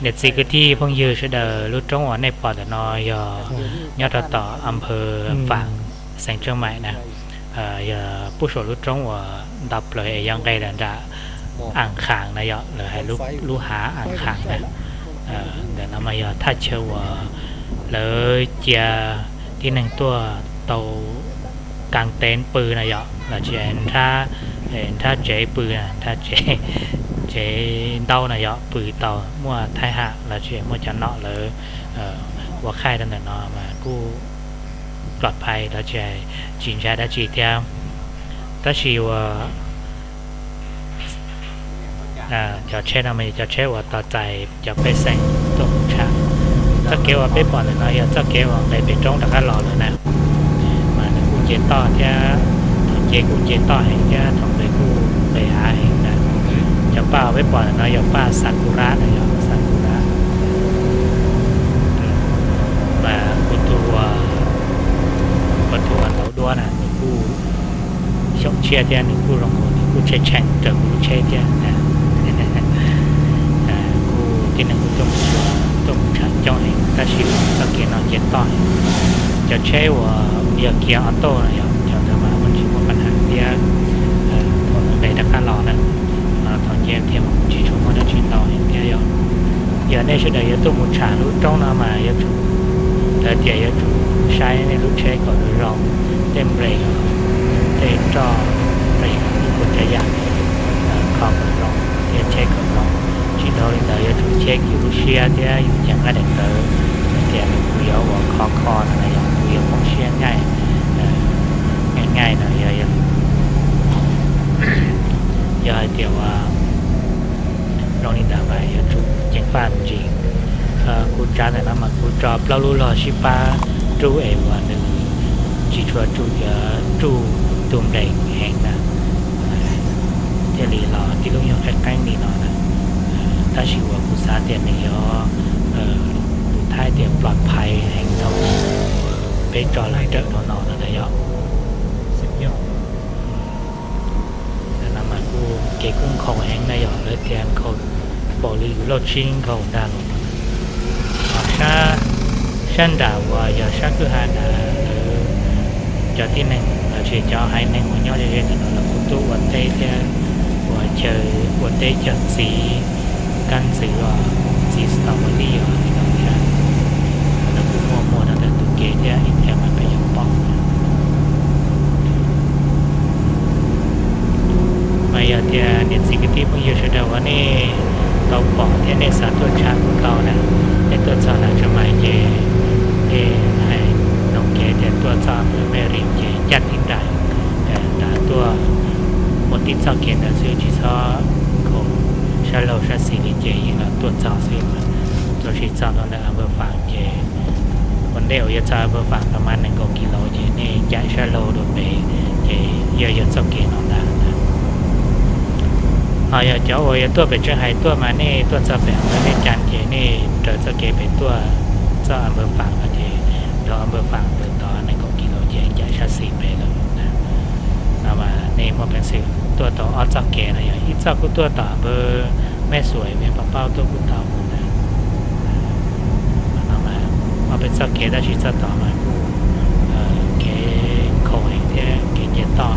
เด็ดสิกที่เพิ่งยือเสดอรู้จงหวในปอดนอยอยอดต่ออำเภอฝั่งแสงเชียงใหม่นะเอ่ออย่าผู้สรู้จงว่าดับเลยยังไงดันจะอ่างขางนะยอหรือให้ลูกลูกหาอ่างขางนะเอ่อเดี๋ยวน้ำมายอถ้าเชื่อว่าเลยเจียที่หนึ่งตัวโตกลางเต็นท์ปืนนะยอเราจะเห็นถ้าเห็นถ้าเจ๊ปืนนะถ้าเจ๊ chế đau này đó bự tàu mua thay hạ là chuyện mua cho nọ lỡ ว่าค่ายตั้งแต่นอมากูปลอดภัยแล้วจะจินใจได้จีเทียมถ้าชีว่าอ่าจะเช่นอะไรจะเช่นว่าต่อใจจะไปแจะป้าไว้ปล่อยนะอย่าป้าสักุระนะย่าสักุระมาคุตัวประตูอันเราด้วยนะนี่กูชกเชียเดียนี่กูลงคนนี่กูเชแข่งเกิดกูเชเดียนะกูที่นึ่งกูต้องต้องฉันจ้องเองถ้าชิวสักเกียร์นอนเจ็ดต่อยจะใช้ว่าอย่าเกี่ยร์ออโต้นะยอย่าจะมามันชิวปัญหาเดียในดักการรอนะ 盐田及充分的群岛应该有，有那些的也都不产路中南马也出，的点也出，山那路车口都绕，对不对？对照对不这样，呃，靠不绕，也车口绕，渠道里头也出车有路线的，有讲个领导，点不要我靠靠那样。Rong đi đảo bài ở trụ chính phan gì cú cha này nó mà cú trò bao lưu lò ship ba trụ ế và đừng chỉ cho trụ trụ tùm đầy hẹn nè thế lý lò thì lúc nhau khách canh đi nó nè ta chỉ ว่ากูซาเตียนนี่ยอเอ่อท้ายเตียปลอดภัยแห่งเราเป็นจอหลายเด้อนอนๆนะยอ cái cung khẩu hẹn này ở lên tiền khẩu bỏ lý lô chín khẩu đà ở ờ, xa sân đảo và giờ sát cứ hai là cho tí này là chỉ cho hai nên của nhau để nên là là tu vấn tê theo và chờ vấn tê chờ gì căn và sau đi มายาเทียเนสิกที่พงยูชดาวนี่เกาปอเทียเนสาตัวชาของเกานะในตัวจอนะจะมายเจเอให้น้องเกเทียตัวจอมือแม่ริมเจจัดทิ้งได้แต่ตัวบทที่จอเกนะซื้อที่ซอของชาโลชาสีลิเจยิงละตัวจอซื้อมาตัวที่จอตอนนั้นอำเภอฝางเจวันเดียวจะจออำเภอฝางประมาณหนึ่งกิโลเจนี่จ่าชาโลโดนไปเจเยอะๆ เอาอย่าเจ้าโอ้ยตัวเป็นช่วยหายตัวมาเน่ตัวจะแบ่งมาเน่จานเกเนี่เดอเจ้าเกเป็นตัวเจ้าอำเภอฝั่งอาเจเดี๋ยวอำเภอฝั่งเปิดตอนในก็กิโลเจียงใหญ่ชัดสีไปเลยนะนำมาเน่มาเป็นสิ่งตัวต่อออเจ้าเกนะอย่างอีจ้ากูตัวต่อเบอร์แม่สวยแม่ป้าเป้าตัวกุเตาคุณนะเอามามาเป็นเจ้าเกได้ชิจ้าต่อมาเออเกขอยเที่เกเย็ต่อ